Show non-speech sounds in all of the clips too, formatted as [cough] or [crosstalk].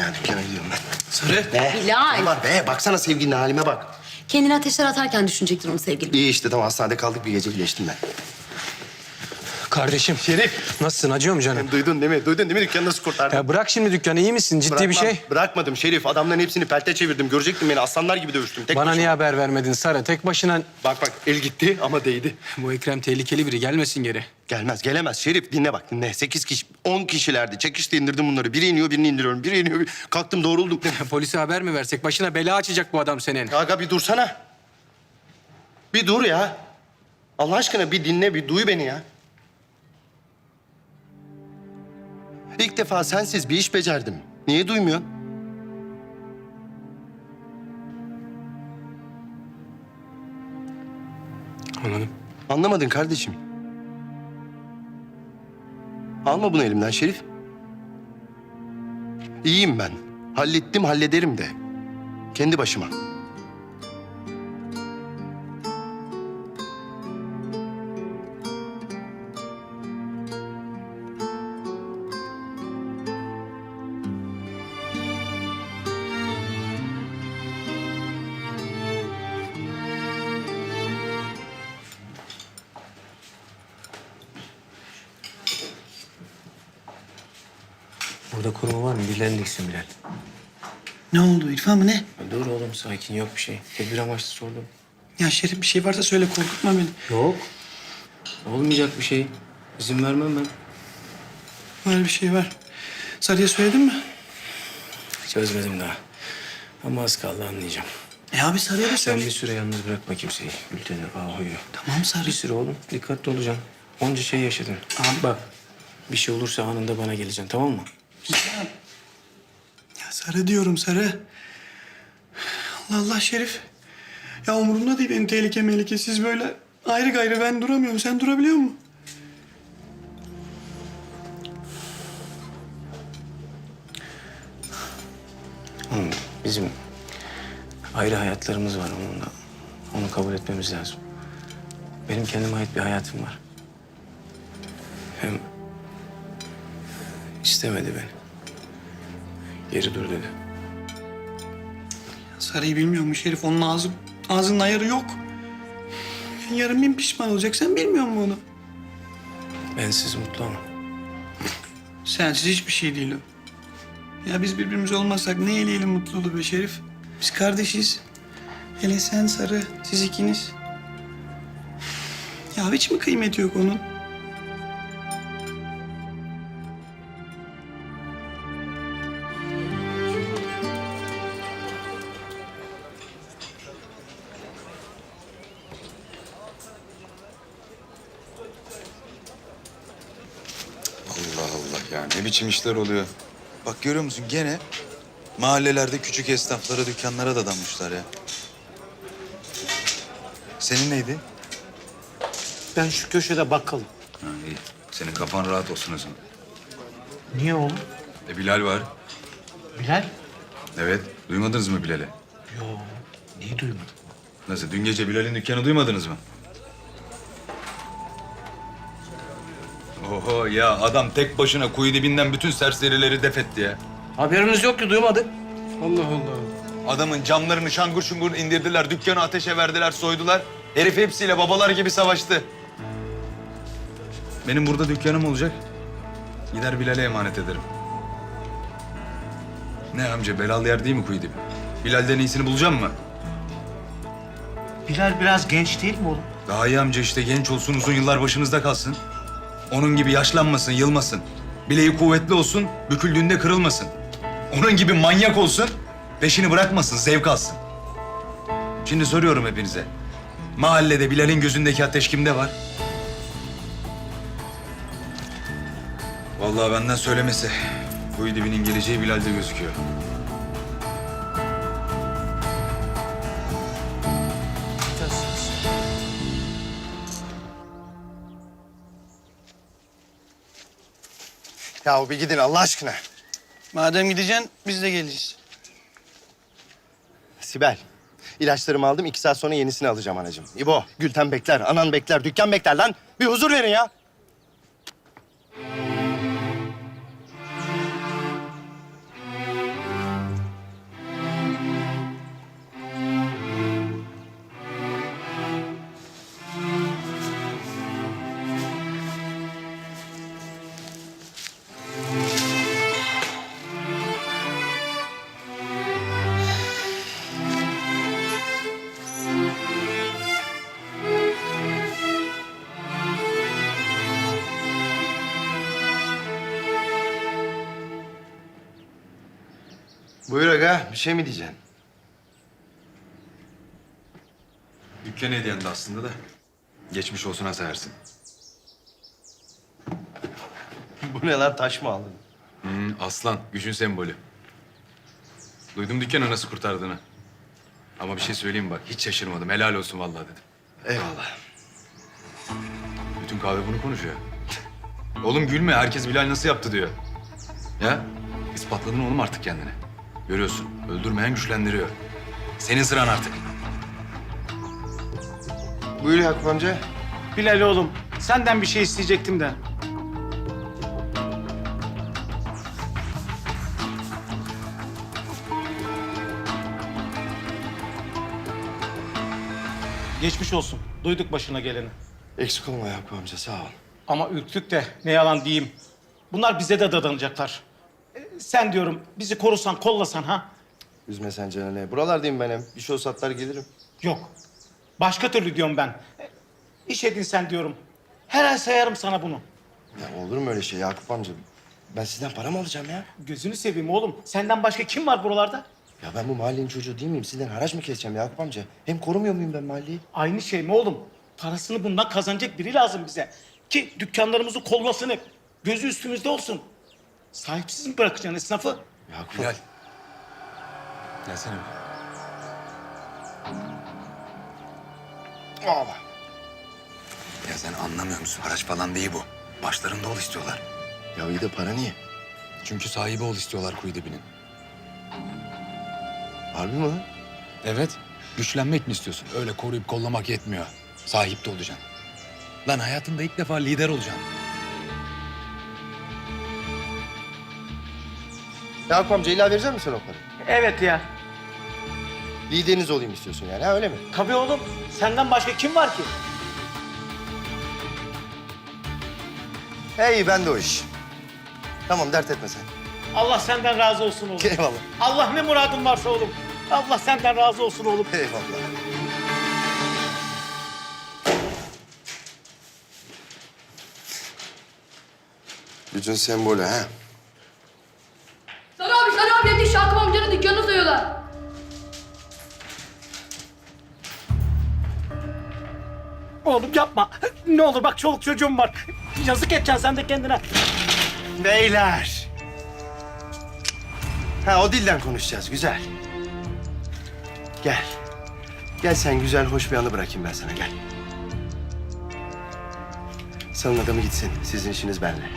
ya dükkana gidiyorum ben. Sarı. Ne? Bilal. Ne var be? Baksana sevgilinin halime bak. Kendini ateşler atarken düşünecektir onu sevgilim. İyi işte tamam hastanede kaldık bir gece iyileştim ben. Kardeşim. Şerif. Nasılsın? Acıyor mu canım? Duydun değil mi? Duydun değil mi? Dükkanı nasıl kurtardım? Ya bırak şimdi dükkanı. iyi misin? Ciddi bir şey. Bırakmadım Şerif. Adamların hepsini pelte çevirdim. Görecektin beni. Aslanlar gibi dövüştüm. Tek Bana başıma. niye haber vermedin Sarı? Tek başına... Bak bak el gitti ama değdi. Bu Ekrem tehlikeli biri. Gelmesin geri. Gelmez, gelemez. Şerif dinle bak dinle. Sekiz kişi, on kişilerdi. Çekişte indirdim bunları. Biri iniyor, birini indiriyorum. Biri iniyor, bir... kalktım doğruldum. [laughs] Polise haber mi versek? Başına bela açacak bu adam senin. Aga bir dursana. Bir dur ya. Allah aşkına bir dinle, bir duy beni ya. İlk defa sensiz bir iş becerdim. Niye duymuyorsun? Anladım. Anlamadın kardeşim. Alma bunu elimden Şerif. İyiyim ben. Hallettim, hallederim de. Kendi başıma. Burada koruma var mı? Birilerini diksin Bilal. Ne oldu İrfan mı ne? Dur oğlum sakin yok bir şey. Tedbir amaçlı sordum. Ya Şerif bir şey varsa söyle korkutma beni. Yok. Olmayacak bir şey. İzin vermem ben. Var bir şey var. Sarı'ya söyledin mi? Çözmedim daha. Ama az kaldı anlayacağım. E abi Sarı'ya da Sen söyle. bir süre yalnız bırakma kimseyi. Gülten'i, Ahu'yu. Tamam Sarı. Bir süre oğlum. Dikkatli olacaksın. Onca şey yaşadın. Abi. Bak. Bir şey olursa anında bana geleceksin tamam mı? Ya Sarı diyorum Sarı. Allah Allah Şerif. Ya umurumda değil benim tehlike mehlike. Siz böyle ayrı gayrı ben duramıyorum. Sen durabiliyor musun? Oğlum, bizim ayrı hayatlarımız var onunla. Onu kabul etmemiz lazım. Benim kendime ait bir hayatım var. Hem istemedi beni. Geri dur dedi. Sarı'yı bilmiyor mu Şerif? Onun ağzı, ağzının ayarı yok. Yarın bin pişman olacak. Sen bilmiyor musun onu? Bensiz mutlu ama. Sensiz hiçbir şey değil o. Ya biz birbirimiz olmazsak ne eleyelim mutluluğu be Şerif? Biz kardeşiz. Hele sen Sarı, siz ikiniz. Ya hiç mi kıymeti yok onun? Biçim işler oluyor. Bak görüyor musun gene mahallelerde küçük esnaflara, dükkanlara da damışlar ya. Senin neydi? Ben şu köşede bakkalım. Ha, iyi. Senin kafan rahat olsun o zaman. Niye oğlum? E Bilal var. Bilal? Evet. Duymadınız mı Bilal'i? Yo, niye duymadım? Nasıl? Dün gece Bilal'in dükkanı duymadınız mı? Oho ya adam tek başına kuyu dibinden bütün serserileri def etti ya. Haberimiz yok ki duymadık. Allah Allah. Adamın camlarını şangur şungur indirdiler, dükkanı ateşe verdiler, soydular. Herif hepsiyle babalar gibi savaştı. Benim burada dükkanım olacak. Gider Bilal'e emanet ederim. Ne amca, belalı yer değil mi kuyu dibi? Bilal'den iyisini bulacağım mı? Bilal biraz genç değil mi oğlum? Daha iyi amca işte genç olsun, uzun yıllar başınızda kalsın. Onun gibi yaşlanmasın, yılmasın. Bileği kuvvetli olsun, büküldüğünde kırılmasın. Onun gibi manyak olsun, peşini bırakmasın, zevk alsın. Şimdi soruyorum hepinize. Mahallede Bilal'in gözündeki ateş kimde var? Vallahi benden söylemesi. Kuyu dibinin geleceği Bilal'de gözüküyor. Ya bir gidin Allah aşkına. Madem gideceksin biz de geleceğiz. Sibel, ilaçlarımı aldım. iki saat sonra yenisini alacağım anacığım. İbo, Gülten bekler, anan bekler, dükkan bekler lan. Bir huzur verin ya. Buyur aga, bir şey mi diyeceksin? Dükkan hediyendi aslında da. Geçmiş olsun ha Ersin. [laughs] Bu ne lan, taş mı aldın? Hmm, aslan, gücün sembolü. Duydum dükkanı nasıl kurtardığını. Ama bir şey söyleyeyim bak, hiç şaşırmadım. Helal olsun vallahi dedim. Eyvallah. Bütün kahve bunu konuşuyor. Oğlum gülme, herkes Bilal nasıl yaptı diyor. Ya, ispatladın oğlum artık kendini. Görüyorsun, öldürmeyen güçlendiriyor. Senin sıran artık. Buyur Yakup amca. Bilal oğlum senden bir şey isteyecektim de. Geçmiş olsun. Duyduk başına geleni. Eksik olma Yakup amca, sağ ol. Ama ürktük de ne yalan diyeyim. Bunlar bize de dadanacaklar. Sen diyorum bizi korusan, kollasan ha? Üzme sen canını. Buralardayım ben hem. Bir şey olsa atlar gelirim. Yok. Başka türlü diyorum ben. E, İş edinsen diyorum. Her ay sayarım sana bunu. Ya olur mu öyle şey Yakup amca? Ben sizden para mı alacağım ya? Gözünü seveyim oğlum. Senden başka kim var buralarda? Ya ben bu mahallenin çocuğu değil miyim? Sizden haraç mı keseceğim Yakup amca? Hem korumuyor muyum ben mahalleyi? Aynı şey mi oğlum? Parasını bundan kazanacak biri lazım bize. Ki dükkanlarımızı kollasın hep. Gözü üstümüzde olsun. Sahipsiz mi bırakacaksın esnafı? Yakup Bilal. Gelsene bir. Aa, Ya sen anlamıyor musun? Haraç falan değil bu. Başlarında ol istiyorlar. Ya iyi de para niye? Çünkü sahibi ol istiyorlar kuyu dibinin. Harbi mi lan? Evet. Güçlenmek mi istiyorsun? Öyle koruyup kollamak yetmiyor. Sahip de olacaksın. Lan hayatında ilk defa lider olacaksın. Yakup amca illa verecek misin o parayı? Evet ya. Lideriniz olayım istiyorsun yani ha öyle mi? Tabii oğlum. Senden başka kim var ki? Hey ben de o iş. Tamam dert etme sen. Allah senden razı olsun oğlum. Eyvallah. Allah ne muradın varsa oğlum. Allah senden razı olsun oğlum. Eyvallah. Gücün sembolü ha. Oğlum yapma. Ne olur bak çoluk çocuğum var. Yazık edeceksin sen de kendine. Beyler. Ha o dilden konuşacağız güzel. Gel. Gel sen güzel hoş bir anı bırakayım ben sana gel. Salın adamı gitsin. Sizin işiniz benimle.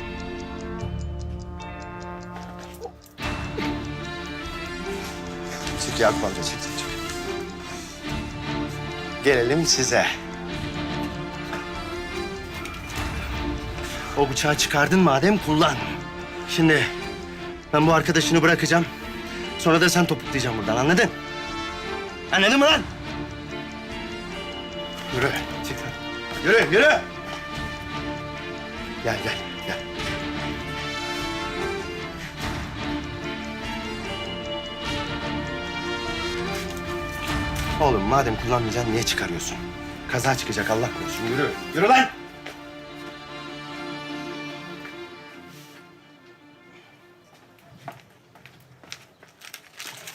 Çık Yakup amca çık çık. Gelelim size. O bıçağı çıkardın madem kullan. Şimdi ben bu arkadaşını bırakacağım. Sonra da sen topuklayacaksın buradan anladın? Anladın mı lan? Yürü. Çık lan. Yürü yürü. Gel gel gel. Oğlum madem kullanmayacaksın niye çıkarıyorsun? Kaza çıkacak Allah korusun. Yürü. Yürü lan.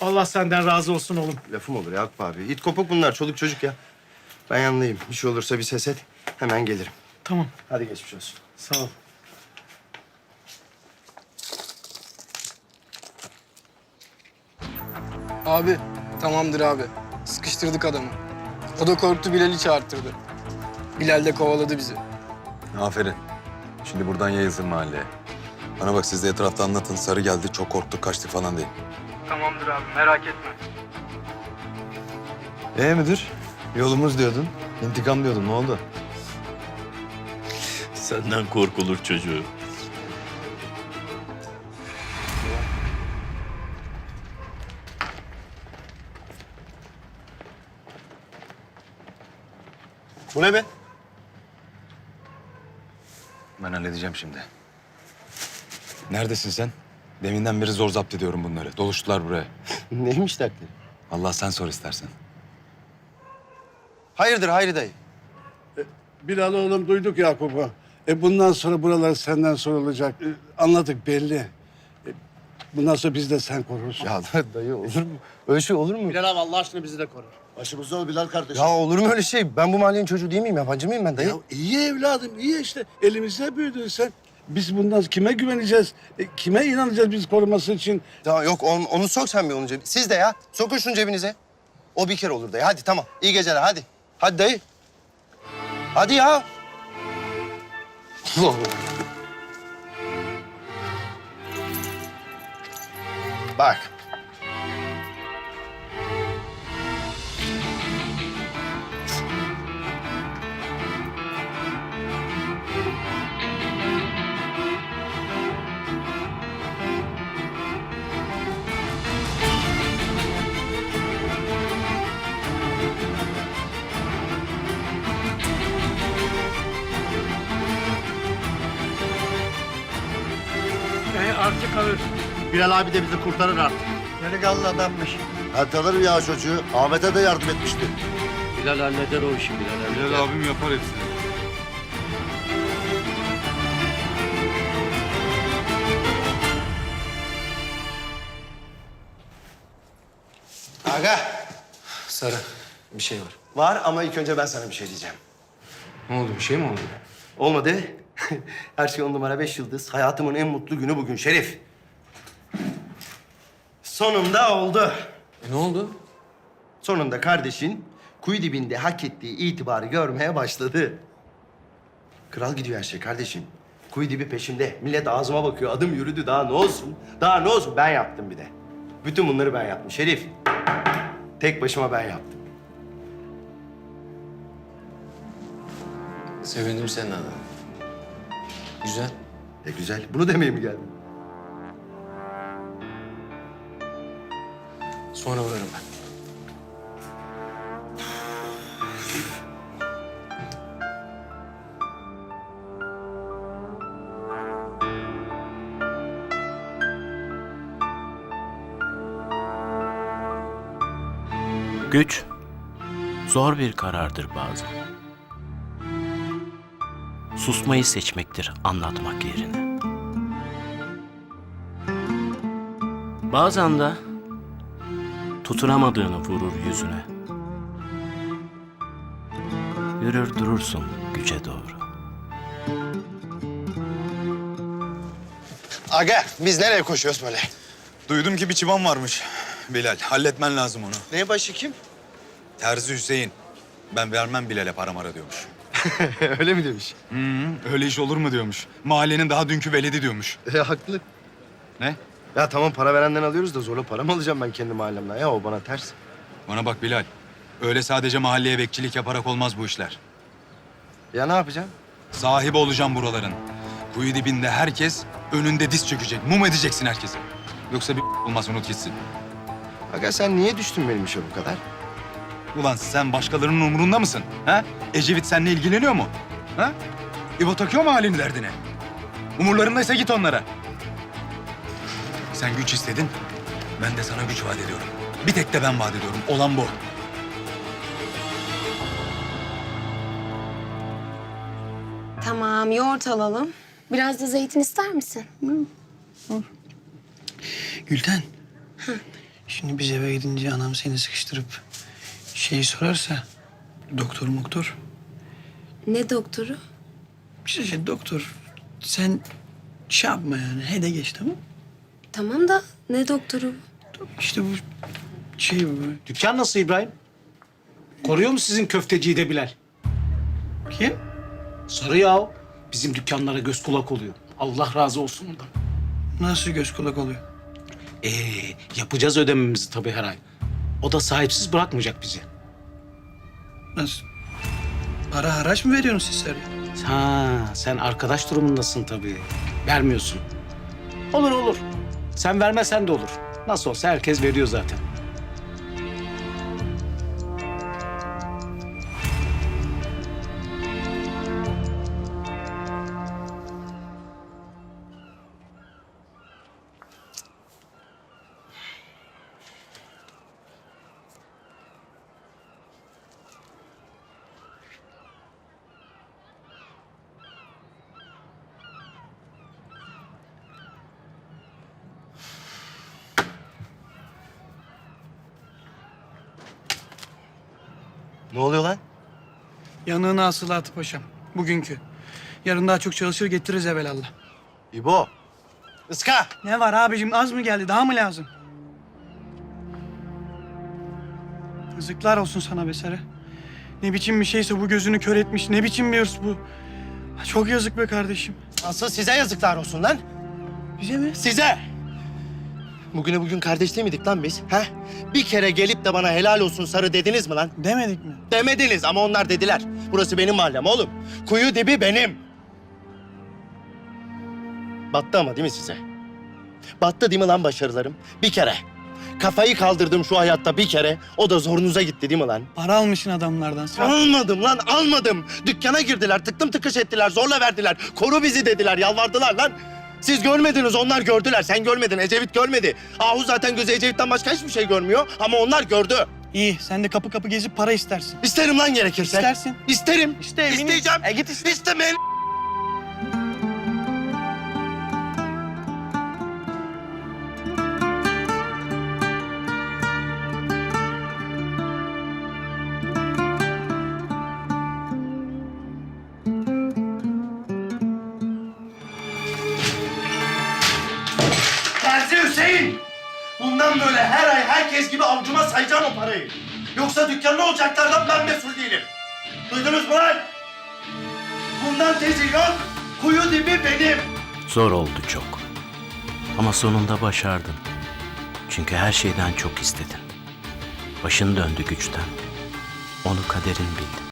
Allah senden razı olsun oğlum. Lafım olur Yakup abi. İt kopuk bunlar çoluk çocuk ya. Ben yanındayım. Bir şey olursa bir ses et. Hemen gelirim. Tamam. Hadi geçmiş olsun. Sağ ol. Abi tamamdır abi. Sıkıştırdık adamı. O da korktu Bilal'i çağırttırdı. Bilal de kovaladı bizi. Aferin. Şimdi buradan yayılsın mahalleye. Bana bak siz de etrafta anlatın. Sarı geldi, çok korktuk, kaçtık falan deyin. Tamamdır abi merak etme. Ee müdür? Yolumuz diyordun. İntikam diyordun. Ne oldu? Senden korkulur çocuğu. Bu ne be? Ben halledeceğim şimdi. Neredesin sen? Deminden beri zor zapt ediyorum bunları. Doluştular buraya. [laughs] Neymiş dertleri? Allah sen sor istersen. Hayırdır Hayri dayı? Bilal oğlum duyduk Yakup'u. E bundan sonra buralar senden sorulacak. E, anladık belli. E, Bundan sonra biz de sen korursun. Ya dayı olur mu? Öyle şey olur mu? Bilal abi Allah aşkına bizi de koru. Başımızda ol Bilal kardeşim. Ya olur mu öyle şey? Ben bu mahallenin çocuğu değil miyim? Yabancı mıyım ben dayı? Ya iyi evladım, iyi işte. Elimizde büyüdün sen. Biz bundan kime güveneceğiz? E, kime inanacağız biz koruması için? Tamam yok onu, onu sok sen bir onun cebine. Siz de ya. Sokun şunu cebinize. O bir kere olur dayı. Hadi tamam. İyi geceler hadi. Hadi dayı. Hadi ya. Bak. Bilal abi de bizi kurtarır artık. Delikanlı adammış. Tanırım ya çocuğu. Ahmet'e de yardım etmişti. Bilal halleder o işi Bilal. Bilal abim yapar hepsini. Aga. Sarı bir şey var. Var ama ilk önce ben sana bir şey diyeceğim. Ne oldu bir şey mi oldu? Olmadı. [laughs] Her şey on numara beş yıldız. Hayatımın en mutlu günü bugün Şerif. Sonunda oldu. E, ne oldu? Sonunda kardeşin kuyu dibinde hak ettiği itibarı görmeye başladı. Kral gidiyor her şey kardeşim. Kuyu dibi peşimde. Millet ağzıma bakıyor. Adım yürüdü. Daha ne olsun? Daha ne olsun? Ben yaptım bir de. Bütün bunları ben yaptım. Şerif. Tek başıma ben yaptım. Sevindim senin adına. Güzel. E güzel. Bunu demeye mi geldin? Sonra uğrarım ben. Güç zor bir karardır bazen. Susmayı seçmektir anlatmak yerine. Bazen de tutunamadığını vurur yüzüne. Yürür durursun güce doğru. Aga biz nereye koşuyoruz böyle? Duydum ki bir çıban varmış. Bilal, halletmen lazım onu. Ne başı kim? Terzi Hüseyin. Ben vermem Bilal'e para mara diyormuş. [laughs] Öyle mi demiş? Hı hı, öyle iş olur mu diyormuş. Mahallenin daha dünkü veledi diyormuş. E, haklı. Ne? Ya tamam para verenden alıyoruz da zorla para mı alacağım ben kendi mahallemden? Ya o bana ters. Bana bak Bilal. Öyle sadece mahalleye bekçilik yaparak olmaz bu işler. Ya ne yapacağım? Sahibi olacağım buraların. Kuyu dibinde herkes önünde diz çökecek. Mum edeceksin herkesi. Yoksa bir [laughs] olmaz unut gitsin. Aga sen niye düştün benim işe bu kadar? Ulan sen başkalarının umurunda mısın? Ha? Ecevit seninle ilgileniyor mu? Ha? İbo takıyor mu halini derdine? Umurlarındaysa git onlara. Sen güç istedin. Ben de sana güç vaat ediyorum. Bir tek de ben vaat ediyorum. Olan bu. Tamam yoğurt alalım. Biraz da zeytin ister misin? Gülten. Şimdi biz eve gidince anam seni sıkıştırıp şeyi sorarsa doktor muktor. Ne doktoru? İşte şey, doktor sen şey yapma yani hede geç tamam mı? Tamam da ne doktoru? İşte bu şey bu. Dükkan nasıl İbrahim? Koruyor mu sizin köfteciyi de Bilal? Kim? Sarı ya o. Bizim dükkanlara göz kulak oluyor. Allah razı olsun ondan. Nasıl göz kulak oluyor? Ee, yapacağız ödememizi tabii her ay. O da sahipsiz bırakmayacak bizi. Nasıl? Para haraç mı veriyorsun siz Sarı'ya? Ha, sen arkadaş durumundasın tabii. Vermiyorsun. Olur olur. Sen vermesen de olur. Nasıl olsa herkes veriyor zaten. Ne oluyor lan? Yanığına asılatı paşam. Bugünkü. Yarın daha çok çalışır getiririz evelallah. İbo. Iska. Ne var abicim az mı geldi daha mı lazım? Yazıklar olsun sana be Sarı. Ne biçim bir şeyse bu gözünü kör etmiş. Ne biçim bir hırs bu. Çok yazık be kardeşim. Asıl size yazıklar olsun lan. Bize mi? Size. Bugüne bugün kardeş değil miydik lan biz? He? Bir kere gelip de bana helal olsun sarı dediniz mi lan? Demedik mi? Demediniz ama onlar dediler. Burası benim mahallem oğlum. Kuyu dibi benim. Battı ama değil mi size? Battı değil mi lan başarılarım? Bir kere. Kafayı kaldırdım şu hayatta bir kere. O da zorunuza gitti değil mi lan? Para almışsın adamlardan. Sıra. Almadım lan almadım. Dükkana girdiler tıktım tıkış ettiler zorla verdiler. Koru bizi dediler yalvardılar lan. Siz görmediniz onlar gördüler. Sen görmedin Ecevit görmedi. Ahu zaten gözü Ecevit'ten başka hiçbir şey görmüyor. Ama onlar gördü. İyi sen de kapı kapı gezip para istersin. İsterim lan gerekirse. İstersin. İsterim. İste eminim. İsteyeceğim. E git iste. İstemeyin. Herkes gibi avcuma sayacağım o parayı. Yoksa dükkanlı olacaklardan ben mesul değilim. Duydunuz mu lan? Bundan tezi yok. Kuyu dibi benim. Zor oldu çok. Ama sonunda başardın. Çünkü her şeyden çok istedin. Başın döndü güçten. Onu kaderin bildi.